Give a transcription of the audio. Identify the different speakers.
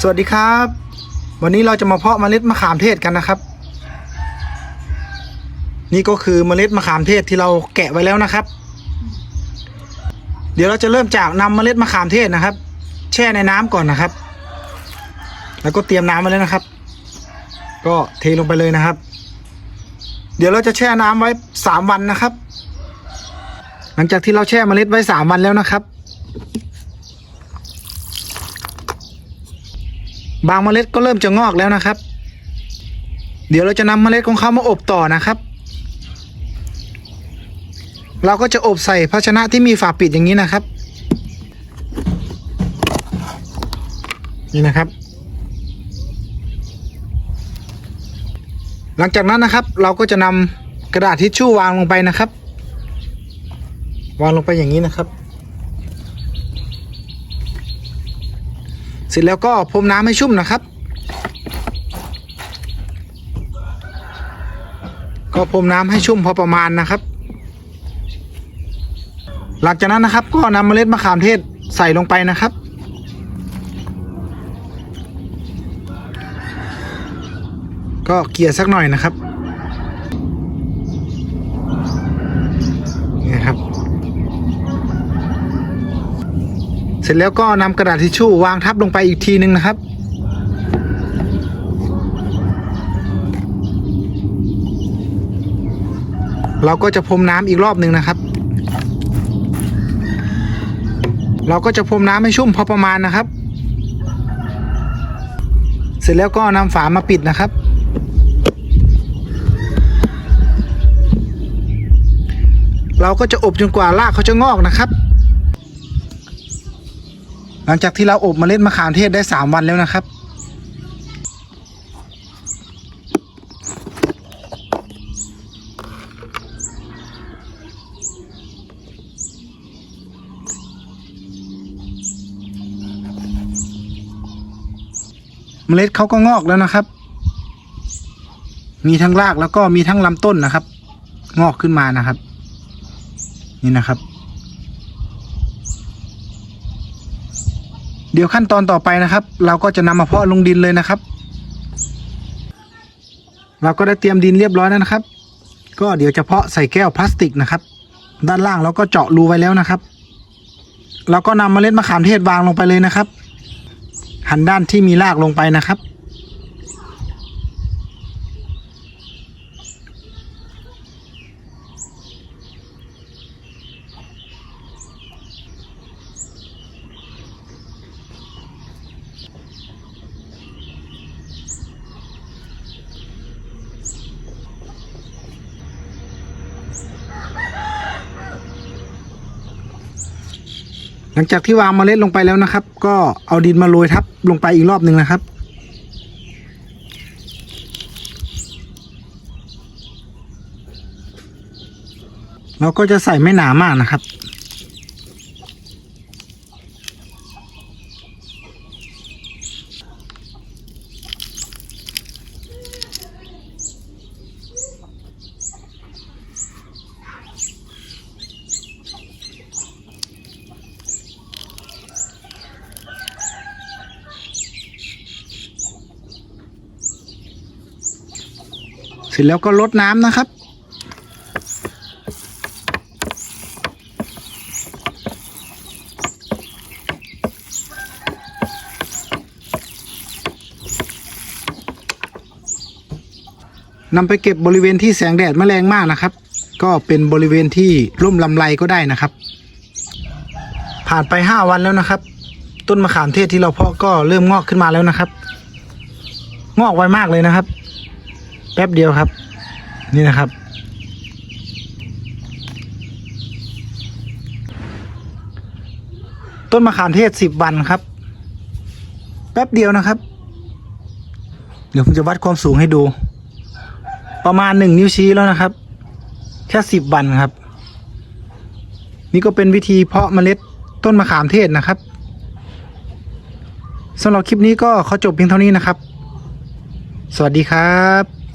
Speaker 1: สวัสดีครับ วันนี้เราจะมาเพาะเมล็ดมะขามเทศกันนะครับ นี่ก็คือเมล็ดมะขามเทศที่เราแกะไว้แล้วนะครับ เดี๋ยวเราจะเริ่มจากนำเมล็ดมะขามเทศนะครับ แช่ในน้ำก่อนนะครับ แล้วก็เตรียมน้ำไว้แล้วนะครับ ก็เทลงไปเลยนะครับ เดี๋ยวเราจะแช่น้ำไว้สามวันนะครับ หลังจากที่เราแช่เมล็ดไว้สามวันแล้วนะครับ บางเมล็ดก็เริ่มจะงอกแล้วนะครับ เดี๋ยวเราจะนำเมล็ดของเขามาอบต่อนะครับ เราก็จะอบใส่ภาชนะที่มีฝาปิดอย่างนี้นะครับ นี่นะครับ หลังจากนั้นนะครับ เราก็จะนำกระดาษทิชชู่วางลงไปนะครับ วางลงไปอย่างนี้นะครับ เส ร็จแล้วก็พรมน้ำให้ชุ่มนะครับ ก็พรมน้ำให้ชุ่มพอประมาณนะครับ หลังจากนั้นนะครับก็นำเมล็ดมะขามเทศใส่ลงไปนะครับ ก็เกลี่ยสักหน่อยนะครับนี่นะครับ เสร็จแล้วก็นำกระดาษทิชชู่วางทับลงไปอีกทีนึงนะครับ เราก็จะพรมน้ำอีกรอบหนึ่งนะครับ เราก็จะพรมน้ำให้ชุ่มพอประมาณนะครับ เสร็จแล้วก็นำฝามาปิดนะครับเราก็จะอบจนกว่า รากเขาจะงอกนะครับ หลังจากที่เราอบเมล็ดมะขามเทศได้ 3 วันแล้วนะครับ เมล็ดเขาก็งอกแล้วนะครับ มีทั้งรากแล้วก็มีทั้งลำต้นนะครับ งอกขึ้นมานะครับ นี่นะครับ เดี๋ยวขั้นตอนต่อไปนะครับ เราก็จะนำมาเพาะลงดินเลยนะครับ เราก็ได้เตรียมดินเรียบร้อยแล้วนะครับ ก็เดี๋ยวจะเพาะใส่แก้วพลาสติกนะครับ ด้านล่างเราก็เจาะรูไว้แล้วนะครับ เราก็นำเมล็ดมะขามเทศวางลงไปเลยนะครับ หันด้านที่มีรากลงไปนะครับ หลังจากที่วางเมล็ดลงไปแล้วนะครับ ก็เอาดินมาโรยทับลงไปอีกรอบหนึ่งนะครับ เราก็จะใส่ไม่หนามากนะครับ ร็จแล้วก็ลดน้ำนะครับนำไปเก็บบริเวณที่แสงแดดไม่แรงมากนะครับ ก็เป็นบริเวณที่ร่มลำไรก็ได้นะครับ ผ่านไปห้าวันแล้วนะครับ ต้นมะขามเทศที่เราเพาะก็เริ่มงอกขึ้นมาแล้วนะครับ งอกไวมากเลยนะครับ แป๊บเดียวครับ นี่นะครับ ต้นมะขามเทศสิบวันครับ แป๊บเดียวนะครับ เดี๋ยวผมจะวัดความสูงให้ดู ประมาณหนึ่งนิ้วชี้แล้วนะครับ แค่สิบวันครับ นี่ก็เป็นวิธีเพาะเมล็ดต้นมะขามเทศนะครับสำหรับคลิปนี้ก็ขอจบเพียงเท่านี้นะครับ สวัสดีครับ